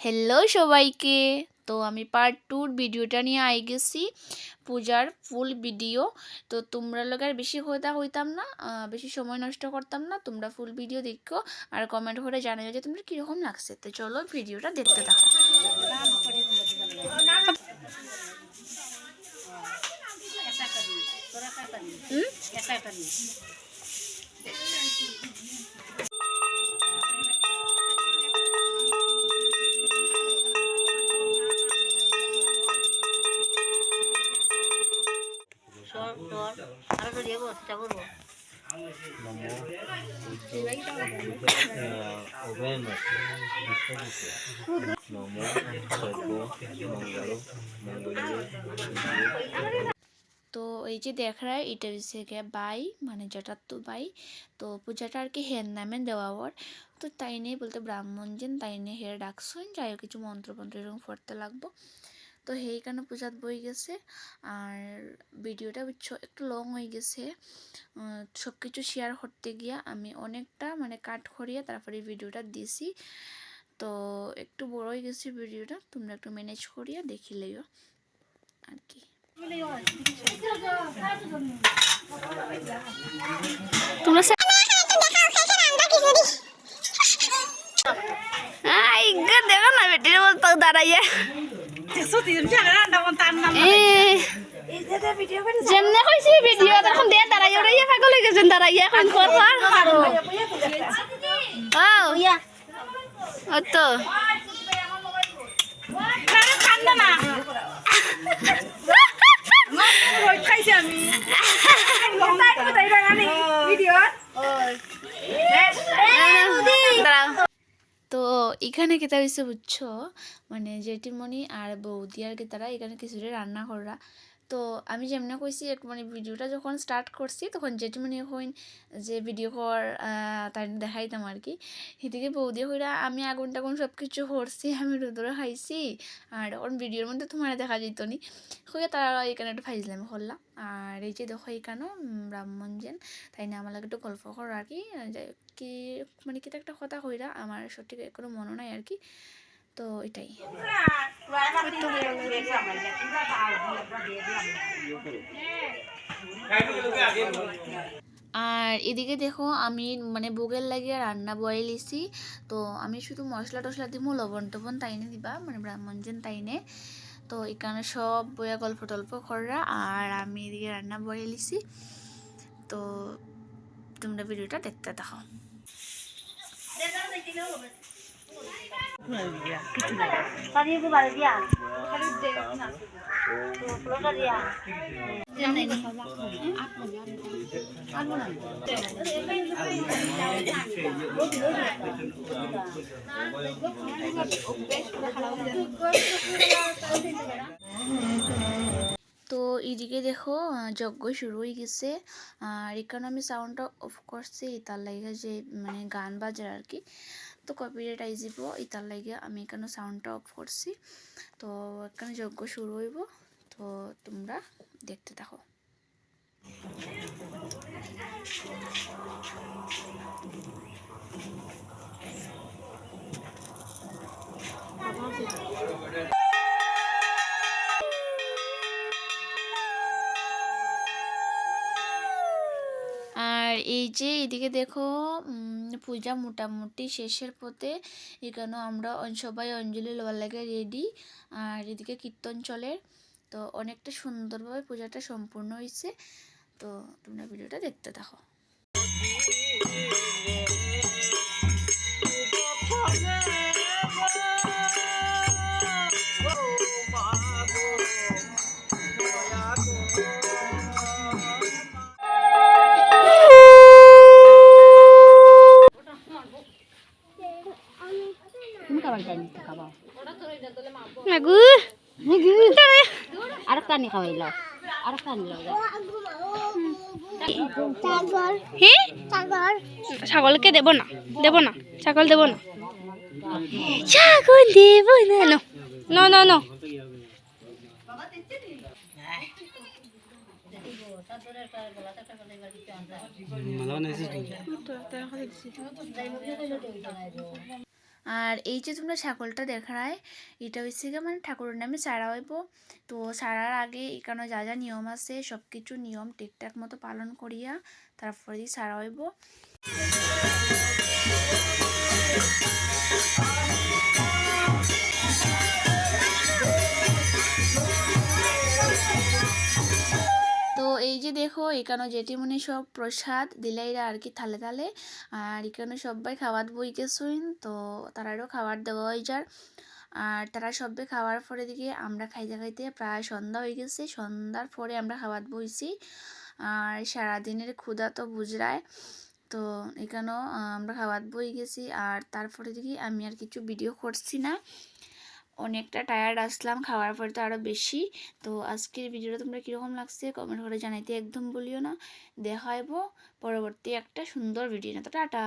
Hello সবাইকে। তো আমি পার্ট টুর ভিডিওটা নিয়ে আই গেছি, পূজার ফুল ভিডিও তো তোমরা লোক আর বেশি কথা হইতাম না বেশি সময় নষ্ট করতাম না, তোমরা ফুল ভিডিও দেখো আর কমেন্ট করে জানিও যে তোমরা কীরকম লাগছে। তো চলো ভিডিওটা দেখতে থাকো। হুম? তো এই যে দেখ রা, এটা হচ্ছে গিয়ে বাই মানে যেটার তো বাই। তো পূজাটা আর কি হের নামে দেওয়া ওর। তো তাই নিয়ে বলতে ব্রাহ্মণ যেন তাই নিয়ে হের ডাকছেন যাই কিছু মন্ত্র মন্ত্র এরকম পড়তে লাগবো। তো সেইখানে পূজাত বই গেছে। আর ভিডিওটা একটু লং হয়ে গেছে। সব কিছু শেয়ার করতে গিয়া আমি অনেকটা মানে কাট করিয়ে তারপরে ভিডিওটা দিছি। তো একটু বড় হয়ে গেছে ভিডিওটা, তোমরা একটু ম্যানেজ করিয়া দেখিলেও আর কি। দেখো না বেটির দাঁড়াইয়া। যেমনে কইছি ভিডিও তখন দিয়ে দাঁড়াইয়া রইয়া পাগল হয়ে গেছেন দাঁড়াইয়া এখন কত আর হারো ও ও তো দাঁড়াও তো এখানে কেতা হয়েছে বুঝছ? মানে জেঠিমণি আর বৌদি আর তারা এখানে কিছুটা রান্না করা তো আমি যেমন কইছি মানে ভিডিওটা যখন স্টার্ট করছি, তখন জেঠিমণি হইন যে ভিডিও কর তাই দেখাইতাম আর কি সেদিকে বৌদি হইরা, আমি আগুন টাগুন সব কিছু করছি আমি রোদরে খাইছি আর তখন ভিডিওর মধ্যে তোমার দেখা যেত নি। হয়ে তারা এখানে একটু ফাইজলাম করলাম আর এই যে দেখো এখানেও ব্রাহ্মণ যেন, তাই না আমার একটু গল্প করো আর কি কি মানে কি একটা কথা হইরা আমার সঠিক কোনো মনে নাই আর কি তো এটাই। আর এদিকে দেখো আমি মানে ভোগের লাগিয়ে রান্না বয়েলিছি তো আমি শুধু মশলা টশলা দিব লবণ টবণ তাইনে দিবা মানে ব্রাহ্মণজন তাইনে তো এখানে সব বইয়া গল্প টল্প করা আর আমি এদিকে রান্না বয়েলিছি তো তোমরা ভিডিওটা দেখতে দেখো তো এদিকে দেখো যজ্ঞ শুরু হয়ে গেছে। আর এখানে আমি সাউন্ডটা অফ করছি, তার লাগে যে মানে গান বাজার আর কি। তো কপিরাইট আই যাব ইতার লাগে আমি এখানে সাউন্ডটা অফ করছি। তো এখানে যজ্ঞ শুরু হইব, তো তোমরা দেখতে থাকো। আর এই যে এদিকে দেখো পূজা মোটামুটি শেষের পথে। এখানে আমরা সবাই অঞ্জলি লওয়ার লাগে রেডি আর এদিকে কীর্তন চলে। তো অনেকটা সুন্দরভাবে পূজাটা সম্পূর্ণ হয়েছে তো তোমরা ভিডিওটা দেখতে থাকো। আর কানি খাওয়াইল আর কানি ছাগলকে দেব না দেব না ছাগল দেব না ছাগল দেব না নো নো নো আর এই যে তোমরা ছাগলটা দেখায় এটা হচ্ছে গিয়ে মানে ঠাকুরের নামে সারা হইব। তো সারার আগে এখানে যা যা নিয়ম আছে সব কিছু নিয়ম ঠিকঠাক মতো পালন করিয়া তারপরে সারা হইব। এখানে জেঠিমনি সব প্রসাদ দিলাইরা আর কি থালে থালে। আর এখানে সবাই খাওয়াত বই গেছইন তো তারারও খাবার দেওয়া হয়ে যার। আর তারা সবে খাওয়ার পরে দিকে আমরা খাইতে খাইতে প্রায় সন্ধ্যা হয়ে গেছে, সন্ধ্যার পরে আমরা খাওয়াত বইছি। আর সারাদিনের ক্ষুধা তো বুঝরায়, তো এখানেও আমরা খাওয়াত বই গেছি। আর তারপরে দেখি আমি আর কিছু ভিডিও করছি না। অনেকটা টায়ার্ড আসলাম, খাওয়ার পরে তো আরও বেশি। তো আজকের ভিডিওটা তোমরা কীরকম লাগছে কমেন্ট করে জানাইতে একদম বলিও না। দেখা হইব পরবর্তী একটা সুন্দর ভিডিও না তো টাটা!